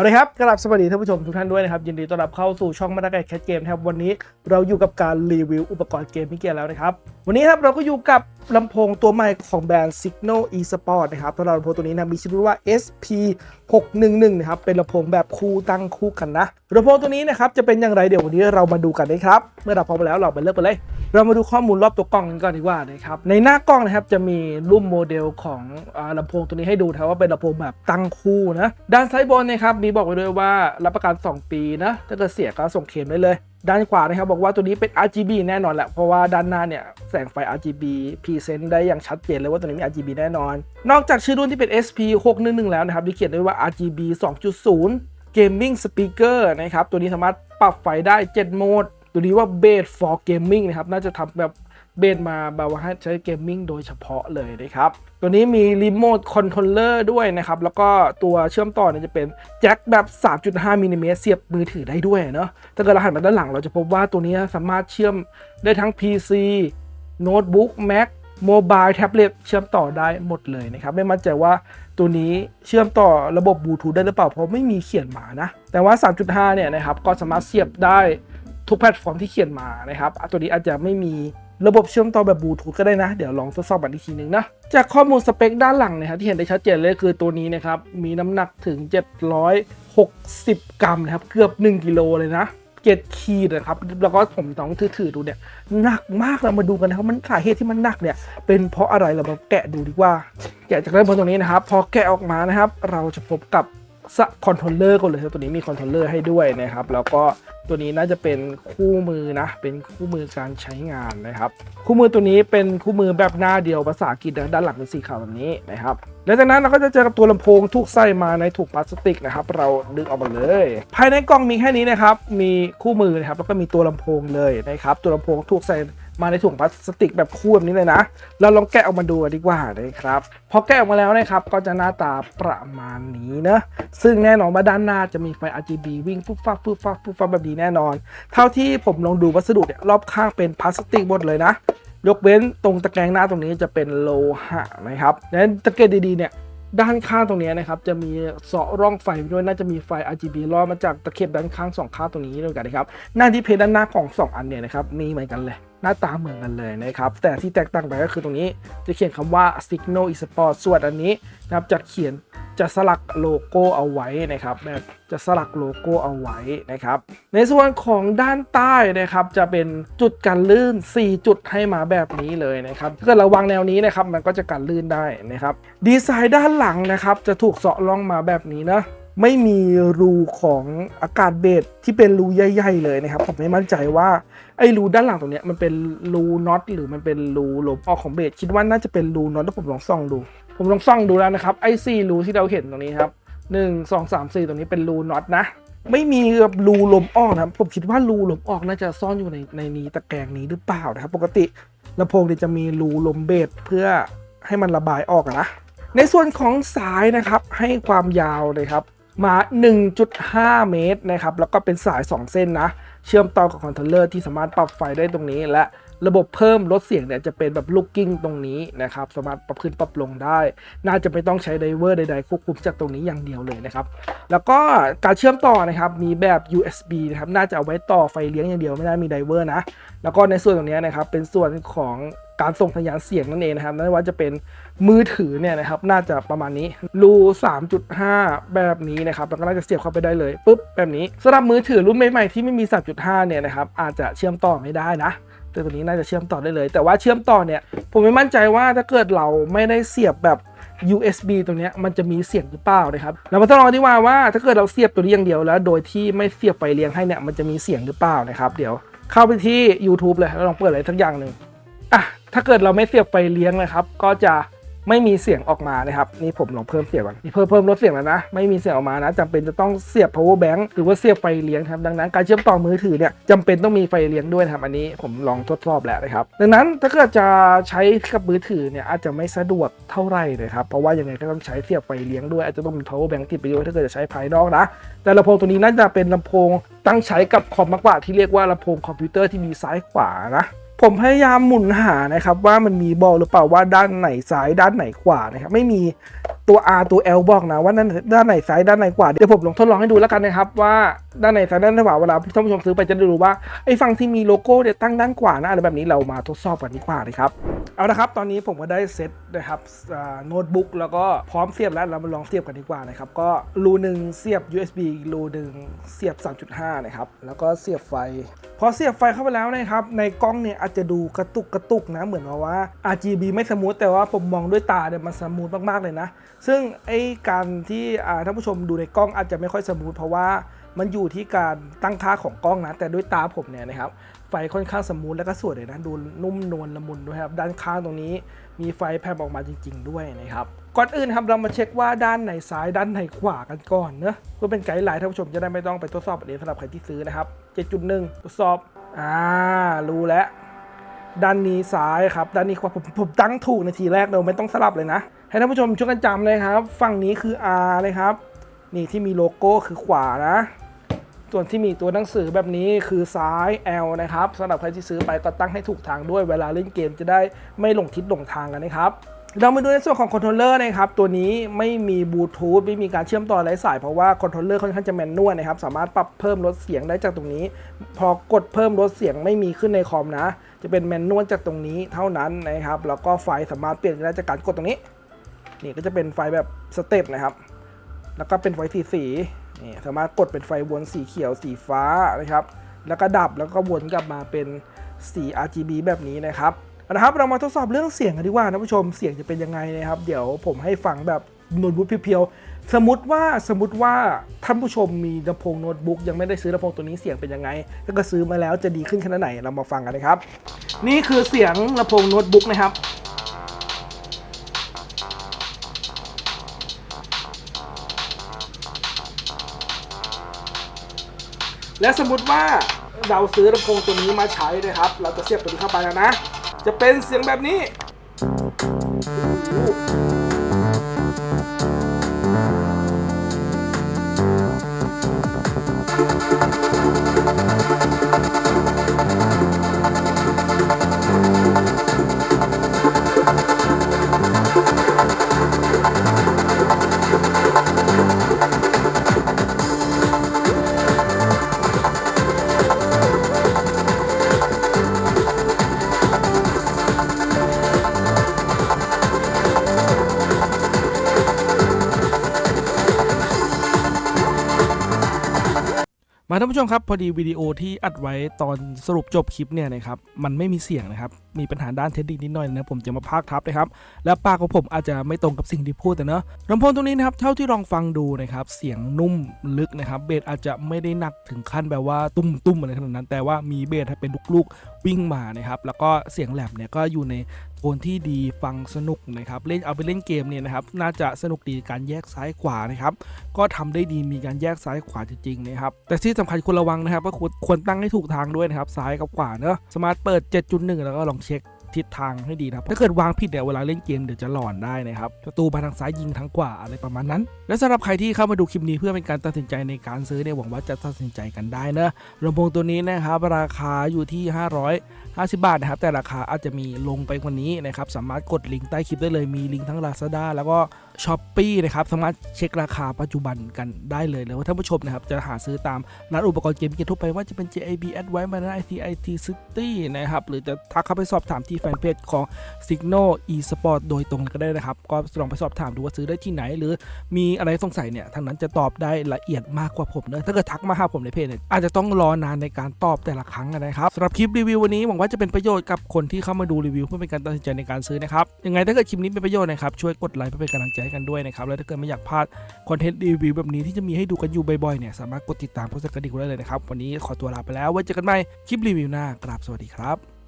เอาเลยครับกราบสวัสดีท่านผู้ชมทุกท่านด้วยนะครับ ยินดีต้อนรับเข้าสู่ช่องมาตาไก่แคทเกมนะครับวันนี้เราอยู่กับการรีวิวอุปกรณ์เกมมิเกียร์แล้วนะครับ วันนี้ครับเราก็อยู่กับลำโพงตัวใหม่ของแบรนด์ Signal eSport นะครับตัวลำโพงตัวนี้นะมีชื่อว่า SP 611นะครับเป็นลำโพงแบบคู่ตั้งคู่กันนะลำโพงตัวนี้นะครับจะเป็นอย่างไรเดี๋ยววันนี้เรามาดูกันนะครับ เมื่อเราพร้อมแล้วเราไปเริ่มกันเลย เรามาดูข้อมูลรอบตัวกล้องกันก่อนดีกว่านะครับในหน้ากล้องนะครับจะมีรูปโมเดลของลำโพงตัวนี้ให้ดูนะว่าเป็นลำโพงแบบตั้งคู่นะด้านซ้ายบนนะครับมีบอกไว้ด้วยว่ารับประกัน 2 ปีนะถ้าเกิดเสียก็ส่งเคลมได้เลย ด้านขวานะครับบอกว่าตัวนี้เป็น RGB แน่นอนแหละเพราะว่าด้านหน้าเนี่ยแสงไฟ RGB พรีเซนต์ได้อย่างชัดเจนเลยว่าตัวนี้มี RGB แน่นอน นอกจากชื่อรุ่นที่เป็น SP 611แล้วนะครับที่เขียนด้วยว่า RGB 2.0 Gaming Speaker นะครับตัวนี้สามารถปรับไฟได้ 7 โหมด ตัวนี้ว่า Base for Gaming นะครับ น่าจะทำแบบเบนมาแบบว่าให้ใช้เกมมิ่งโดยเฉพาะเลยนะครับ ตัวนี้มีรีโมทคอนโทรลเลอร์ด้วยนะครับ แล้วก็ตัวเชื่อมต่อเนี่ยจะเป็นแจ็คแบบ 3.5มิลลิเมตรเสียบมือถือได้ด้วยเนาะถ้าเกิดเราหันมาด้านหลังเราจะพบว่าตัวนี้สามารถเชื่อมได้ทั้ง PC โน้ตบุ๊ก Mac โมบายแท็บเล็ตเชื่อมต่อได้หมดเลยนะครับ ไม่มั่นใจว่าตัวนี้เชื่อมต่อระบบบลูทูธได้หรือเปล่า เพราะไม่มีเขียนมานะ แต่ว่า 3.5 เนี่ยนะครับ ก็สามารถเสียบได้ ทุกแพลตฟอร์มที่เขียนมานะครับตัวนี้อาจจะไม่มีระบบเชื่อมต่อแบบบลูทูธก็ได้นะ เดี๋ยวลองทดสอบกันอีกทีหนึ่งนะ จากข้อมูลสเปคด้านหลังนะครับที่เห็นได้ชัดเจนเลยคือตัวนี้นะครับ มีน้ำหนักถึง 760 กรัมนะครับ เกือบ 1 กิโลเลยนะเจ็ดขีดนะครับ แล้วก็ผมต้องถือๆดูเนี่ยหนักมากเรามาดูกันนะครับ มันสาเหตุที่มันหนักเนี่ย เป็นเพราะอะไรเรามาแกะดูดีกว่า แกะจากด้านบนตรงนี้นะครับ พอแกะออกมานะครับ เราจะพบกับ คอนโทรลเลอร์ก่อนเลยครับตัวนี้มีคอนโทรลเลอร์ให้ด้วยนะครับ แล้วก็ตัวนี้น่าจะเป็นคู่มือนะ เป็นคู่มือการใช้งานนะครับ คู่มือตัวนี้เป็นคู่มือแบบหน้าเดียวภาษาอังกฤษนะด้านหลังเป็นสีขาวแบบนี้นะครับแล้วจากนั้นเราก็จะเจอกับตัวลำโพงถูกใส่มาในถุงพลาสติกนะครับ เราดึงออกมาเลย ภายในกล่องมีแค่นี้นะครับ มีคู่มือนะครับแล้วก็มีตัวลำโพงเลยนะครับ ตัวลำโพงถูกใส่ มาในถุงพลาสติกแบบคู่แบบนี้เลยนะ เราลองแกะออกมาดูดีกว่านะครับ พอแกะออกมาแล้วนะครับก็จะหน้าตาประมาณนี้นะ ซึ่งแน่นอนว่าด้านหน้าจะมีไฟ RGB วิ่งฟุบฟับฟุบฟับฟุบฟับแบบนี้แน่นอน เท่าที่ผมลองดูวัสดุเนี่ยรอบข้างเป็นพลาสติกหมดเลยนะ ยกเว้นตรงตะแกรงหน้าตรงนี้จะเป็นโลหะนะครับและตะเกียบดีๆเนี่ยด้านข้างตรงนี้นะครับจะมีเสาะร่องไฟด้วยน่าจะมีไฟ RGB ลอดมาจากตะเข็บด้านข้างสองข้างตรงนี้ด้วยกันนะครับหน้าที่เพจด้านหน้าของ 2 อันเนี่ยนะครับมีเหมือนกันเลย หน้าตาเหมือนกันเลยนะครับ แต่ที่แตกต่างไปก็คือตรงนี้จะเขียนคำว่า Signal eSport ส่วนอันนี้นะครับจะเขียนจะสลักโลโก้เอาไว้นะครับแบบจะสลักโลโก้เอาไว้นะครับ ในส่วนของด้านใต้นะครับ จะเป็นจุดกันลื่น 4 จุดให้มาแบบนี้เลยนะครับถ้าเกิดเราวางแนวนี้นะครับ มันก็จะกันลื่นได้นะครับ ดีไซน์ด้านหลังนะครับ จะถูกเสาะร่องมาแบบนี้นะ ไม่มีรูของอากาศเบสที่เป็นรูใหญ่ๆเลยนะครับผมไม่มั่นใจว่าไอ้รูด้านหลังตรงนี้มันเป็นรูน็อตหรือมันเป็นรูลมออกของเบสคิดว่าน่าจะเป็นรูน็อตถ้าผมลองส่องดู ผมลองส่องดูแล้วนะครับไอ้สี่รูที่เราเห็นตรงนี้ครับหนึ่งสองสามสี่ตรงนี้เป็นรูน็อตนะไม่มีแบบรูลมออกนะผมคิดว่ารูลมออกน่าจะซ่อนอยู่ในในนี้ตะแกรงนี้หรือเปล่านะครับปกติลำโพงจะมีรูลมเบสเพื่อให้มันระบายออกนะในส่วนของสายนะครับให้ความยาวเลยครับ มา 1.5 เมตรนะครับ แล้วก็เป็นสาย 2 เส้นนะ เชื่อมต่อกับคอนโทรลเลอร์ที่สามารถปรับไฟได้ตรงนี้ และระบบเพิ่มลดเสียงเนี่ยจะเป็นแบบลูกกิ้งตรงนี้นะครับ สามารถปรับขึ้นปรับลงได้ น่าจะไม่ต้องใช้ไดเวอร์ใดๆควบคุมจากตรงนี้อย่างเดียวเลยนะครับ แล้วก็การเชื่อมต่อนะครับมีแบบ USB นะครับ น่าจะเอาไว้ต่อไฟเลี้ยงอย่างเดียวไม่ได้มีไดเวอร์นะ แล้วก็ในส่วนตรงนี้นะครับเป็นส่วนของ การส่งสัญญาณเสียงนั่นเองนะครับไม่ว่าจะเป็นมือถือเนี่ยนะครับน่าจะประมาณนี้รู3.5 แบบนี้นะครับแล้วก็น่าจะเสียบเข้าไปได้เลยปุ๊บแบบนี้สำหรับมือถือรุ่นใหม่ๆที่ไม่มี 3.5 เนี่ยนะครับอาจจะเชื่อมต่อไม่ได้นะแต่ตัวนี้น่าจะเชื่อมต่อได้เลย แต่ว่าเชื่อมต่อเนี่ย ผมไม่มั่นใจว่าถ้าเกิดเราไม่ได้เสียบแบบ USB ตรงนี้มันจะมีเสียงหรือเปล่านะครับเรามาทดลองดีกว่าว่าถ้าเกิดเราเสียบตัวนี้อย่างเดียวแล้ว โดยที่ไม่เสียบไฟเลี้ยงให้เนี่ยมันจะมีเสียงหรือเปล่านะครับ เดี๋ยวเข้าไปที่ YouTube เลยแล้วลองเปิดอะไรสักอย่างหนึ่งอะ ถ้าเกิดเราไม่เสียบไฟเลี้ยงนะครับ ก็จะไม่มีเสียงออกมานะครับ นี่ผมลองเพิ่มเสียงก่อนนี่เพิ่มเพิ่มลดเสียงแล้วนะ ไม่มีเสียงออกมานะจำเป็นจะต้องเสียบ power bank หรือว่าเสียบไฟเลี้ยงครับดังนั้นการเชื่อมต่อมือถือเนี่ยจำเป็นต้องมีไฟเลี้ยงด้วยครับอันนี้ผมลองทดสอบแล้วนะครับ ดังนั้นถ้าเกิดจะใช้กับมือถือเนี่ยอาจจะไม่สะดวกเท่าไหร่เลยครับเพราะว่ายังไงก็ต้องใช้เสียบไฟเลี้ยงด้วยอาจจะต้องมี power bank ติดไปด้วยถ้าเกิดจะใช้ภายนอกนะ แต่ลำโพงตัวนี้น่าจะเป็นลำโพงตั้งใช้กับคอมมากกว่าที่เรียกว่าลำโพงคอมพิวเตอร์ที่มีซ้ายขวานะ ผมพยายามหมุนหานะครับว่ามันมีบอกหรือเปล่าว่าด้านไหนซ้ายด้านไหนขวานะครับไม่มี ตัว R ตัว L บอกนะว่าด้านด้านไหนซ้ายด้านไหนขวาเดี๋ยวผมลองทดลองให้ดูแล้วกันนะครับว่าด้านไหนซ้ายด้านไหนขวาเวลาท่านผู้ชมซื้อไปจะได้รู้ว่าไอ้ฝั่งที่มีโลโก้เนี่ยตั้งด้านขวานะอะไรแบบนี้เรามาทดสอบกันดีกว่านะครับเอาละครับตอนนี้ผมก็ได้เซตนะครับโน้ตบุ๊กแล้วก็พร้อมเสียบแล้วเรามาลองเสียบกันดีกว่านะครับก็รูหนึ่งเสียบ USB รูหนึ่งเสียบ 3.5 นะครับแล้วก็เสียบไฟ พอเสียบไฟเข้าไปแล้วนะครับในกล้องเนี่ยอาจจะดูกระตุกกระตุกนะเหมือนว่า RGB ไม่สมูทแต่ว่าผมมองด้วยตาเนี่ยมันสมูทมากๆเลยนะซึ่งไอ้การที่ท่านผู้ชมดูในกล้องอาจจะไม่ค่อยสมูทเพราะว่ามันอยู่ที่การตั้งค่าของกล้องนะ แต่ด้วยตาผมเนี่ยนะครับ ไฟค่อนข้างสมูทแล้วก็สวยเลยนะ ดูนุ่มนวลละมุนด้วยครับ ด้านข้างตรงนี้มีไฟแผ่ออกมาจริง ๆ ด้วยนะครับ ก่อนอื่นครับเรามาเช็คว่าด้านไหนซ้ายด้านไหนขวากันก่อนเนอะเพื่อเป็นไกด์ไลน์ท่านผู้ชมจะได้ไม่ต้องไปทดสอบเองสำหรับใครที่ซื้อนะครับ 7.1 ทดสอบ อ่า รู้แล้ว ด้านนี้ซ้ายครับ ด้านนี้ขวาผมผมตั้งถูกในทีแรกเราไม่ต้องสลับเลยนะ ให้ท่านผู้ชมช่วยกันจำเลยครับ ฝั่งนี้คือ R นะครับ นี่ที่มีโลโก้คือขวานะ ส่วนที่มีตัวหนังสือแบบนี้คือซ้าย L นะครับสำหรับใครที่ซื้อไปก็ตั้งให้ถูกทางด้วยเวลาเล่นเกมจะได้ไม่หลงทิศหลงทางกันนะครับเรามาดูในส่วนของคอนโทรลเลอร์นะครับ ตัวนี้ไม่มีบลูทูธไม่มีการเชื่อมต่อไร้สาย เพราะว่าคอนโทรลเลอร์ค่อนข้างจะแมนนวลนะครับ สามารถปรับเพิ่มลดเสียงได้จากตรงนี้ พอกดเพิ่มลดเสียงไม่มีขึ้นในคอมนะ จะเป็นแมนนวลจากตรงนี้เท่านั้นนะครับ แล้วก็ไฟสามารถเปลี่ยนได้จากการกดตรงนี้ นี่ก็จะเป็นไฟแบบสเต็ปนะครับ แล้วก็เป็นไฟสีสีนี่สามารถกดเป็นไฟวนสีเขียวสีฟ้านะครับ แล้วก็ดับแล้วก็วนกลับมาเป็นสี RGB แบบนี้นะครับเอาละครับ เรามาทดสอบเรื่องเสียงกันดีกว่านะผู้ชมเสียงจะเป็นยังไงนะครับ เดี๋ยวผมให้ฟังแบบโน้ตบุ๊กเพียวๆ สมมติว่าสมมติว่าท่านผู้ชมมีลำโพงโน้ตบุ๊กยังไม่ได้ซื้อลำโพงตัวนี้เสียงเป็นยังไงถ้าก็ซื้อมาแล้วจะดีขึ้นขนาดไหนเรามาฟังกันนะครับ นี่คือเสียงลำโพงโน้ตบุ๊กนะครับ และสมมติว่าเราซื้อลำโพงตัวนี้มาใช้นะครับ เราจะเสียบตัวนี้เข้าไปแล้วนะ จะเป็นเสียงแบบนี้ ท่านผู้ชมครับพอดีวิดีโอที่อัดไว้ตอนสรุปจบคลิปเนี่ยนะครับมันไม่มีเสียงนะครับมีปัญหาด้านเทคนิคนิดหน่อยนะผมจะมาพากทับนะครับแล้วปากของผมอาจจะไม่ตรงกับสิ่งที่พูดแต่เนอะลำโพงตรงนี้นะครับเท่าที่ลองฟังดูนะครับเสียงนุ่มลึกนะครับเบสอาจจะไม่ได้หนักถึงขั้นแบบว่าตุ้มตุ้มอะไรขนาดนั้น แต่ว่ามีเบสให้เป็นลูกๆวิ่งมานะครับแล้วก็เสียงแหลมเนี่ยก็อยู่ใน โทนที่ดีฟังสนุกนะครับเล่นเอาไปเล่นเกมเนี่ยนะครับน่าจะสนุกดีการแยกซ้ายขวานะครับก็ทำได้ดีมีการแยกซ้ายขวาจริงๆนะครับแต่ที่สำคัญควรระวังนะครับก็ควรควรตั้งให้ถูกทางด้วยนะครับซ้ายกับขวาเนอะสมาร์ทเปิด 7.1 แล้วก็ลองเช็ค ทิศทางให้ดีนะครับถ้าเกิดวางผิดเนี่ยเวลาเล่นเกมเดี๋ยวจะหลอนได้นะครับประตูมาทางซ้ายยิงทางขวาอะไรประมาณนั้น และสำหรับใครที่เข้ามาดูคลิปนี้เพื่อเป็นการตัดสินใจในการซื้อเนี่ยหวังว่าจะตัดสินใจกันได้เนอะลำโพงตัวนี้นะครับราคาอยู่ที่500 50 บาทนะครับแต่ราคาอาจจะมีลงไปกว่านี้นะครับสามารถกดลิงก์ใต้คลิปได้เลยมีลิงก์ทั้ง Lazada แล้วก็ s h อ p e e นะครับสามารถเช็คราคาปัจจุบันกันได้เลยเลยว่าท่านผู้ชมนะครับจะหาซื้อตามร้านอุปกรณ์เกมเกมทั่วไปว่าจะเป็น JAB Advice มาได้ ITIT City นะครับหรือจะทักเข้าไปสอบถามที่แฟนเพจของ Signal eSport โดยตรงก็ได้นะครับ ก็ลองไปสอบถามดูว่าซื้อได้ที่ไหน หรือมีอะไรสงสัยเนี่ยทางนั้นจะตอบได้ละเอียดมากกว่าผมเนอะถ้าเกิดทักมาหาผมในเพจเนี่ยอาจจะต้องรอนานในการตอบแต่ละครั้งนะครับสำหรับคลิปรีวิววันนี้หวังว่าจะเป็นประโยชน์กับคนที่เข้ามาดูรีวิวเพื่อเป็นการตัดสินใจในการซื้อนะครับยังไงถ้าเกิดคลิปนี้เป็นประโยชน์นะครับช่วยกดไลค์เพื่อเป็นกำลังใจให้กันด้วยนะครับ แล้วถ้าเกิดไม่อยากพลาดคอนเทนต์รีวิวแบบนี้ที่จะมีให้ดูกันอยู่บ่อยๆเนี่ยสามารถกดติดตามเพื่อสั่นกระดิ่งไว้ได้เลยนะครับ วันนี้ขอตัวลาไปแล้วไว้เจอกันใหม่คลิปรีวิวหน้ากราบสวัสดีครับ